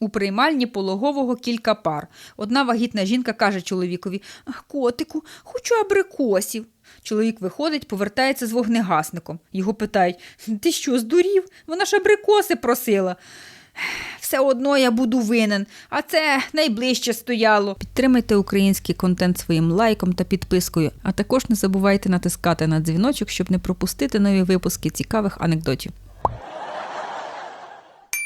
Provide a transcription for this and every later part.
У приймальні пологового кілька пар. Одна вагітна жінка каже чоловікові «Ах, Котику, хочу абрикосів. Чоловік виходить, повертається з вогнегасником. Його питають Ти що, здурів? Вона ж абрикоси просила. Все одно я буду винен, а це найближче стояло. Підтримайте український контент своїм лайком та підпискою, а також не забувайте натискати на дзвіночок, щоб не пропустити нові випуски цікавих анекдотів.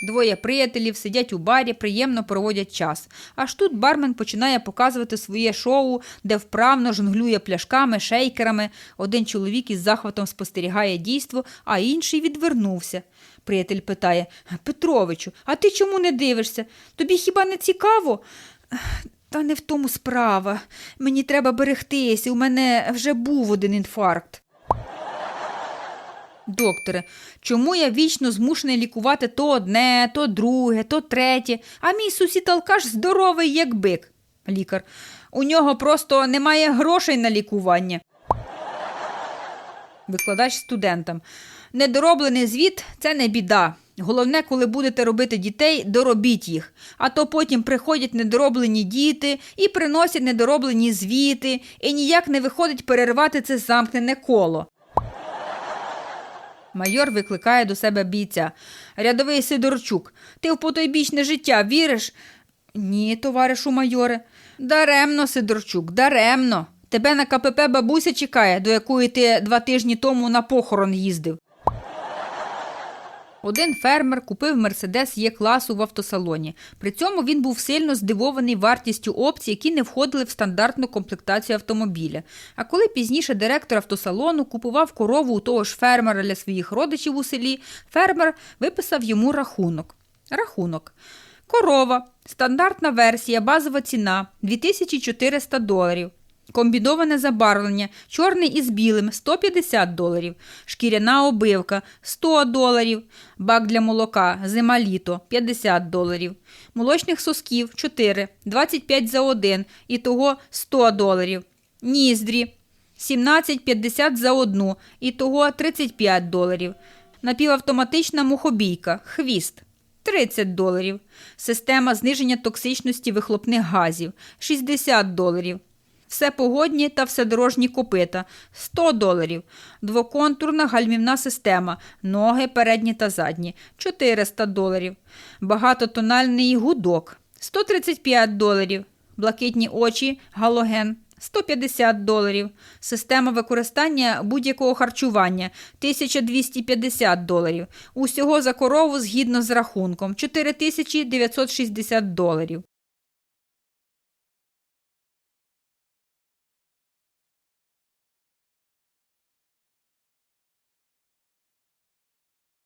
Двоє приятелів сидять у барі, приємно проводять час. Аж тут бармен починає показувати своє шоу, де вправно жонглює пляшками, шейкерами. Один чоловік із захватом спостерігає дійство, а інший відвернувся. Приятель питає Петровичу, а ти чому не дивишся? Тобі хіба не цікаво? Та не в тому справа. Мені треба берегтися, у мене вже був один інфаркт. Докторе, чому я вічно змушений лікувати то одне, то друге, то третє, а мій сусід алкаш здоровий, як бик. Лікар. У нього просто немає грошей на лікування. Викладач студентам. Недороблений звіт це не біда. Головне, коли будете робити дітей, доробіть їх. А то потім приходять недороблені діти і приносять недороблені звіти, і ніяк не виходить перервати це замкнене коло. Майор викликає до себе бійця. Рядовий Сидорчук, ти в потойбічне життя віриш? Ні, товаришу майоре. Даремно, Сидорчук, даремно. Тебе на КПП бабуся чекає, до якої ти два тижні тому на похорон їздив. Один фермер купив Мерседес Є класу в автосалоні. При цьому він був сильно здивований вартістю опцій, які не входили в стандартну комплектацію автомобіля. А коли пізніше директор автосалону купував корову у того ж фермера для своїх родичів у селі, фермер виписав йому рахунок. Рахунок. Корова. Стандартна версія, базова ціна 2400 доларів. Комбіноване забарвлення, чорний із білим 150 доларів, шкіряна обивка 100 доларів, бак для молока, зима літо 50 доларів, молочних сосків 4, 25 за 1, і того 100 доларів, ніздрі 17,50 за одну, і того 35 доларів, напівавтоматична мухобійка, хвіст 30 доларів, система зниження токсичності вихлопних газів 60 доларів все погодні та вседорожні копита. 100 доларів, двоконтурна гальмівна система, ноги передні та задні. 400 доларів, багатотональний гудок. 135 доларів, блакитні очі, галоген. 150 доларів, система використання будь-якого харчування. 1250 доларів, усього за корову згідно з рахунком. 4960 доларів.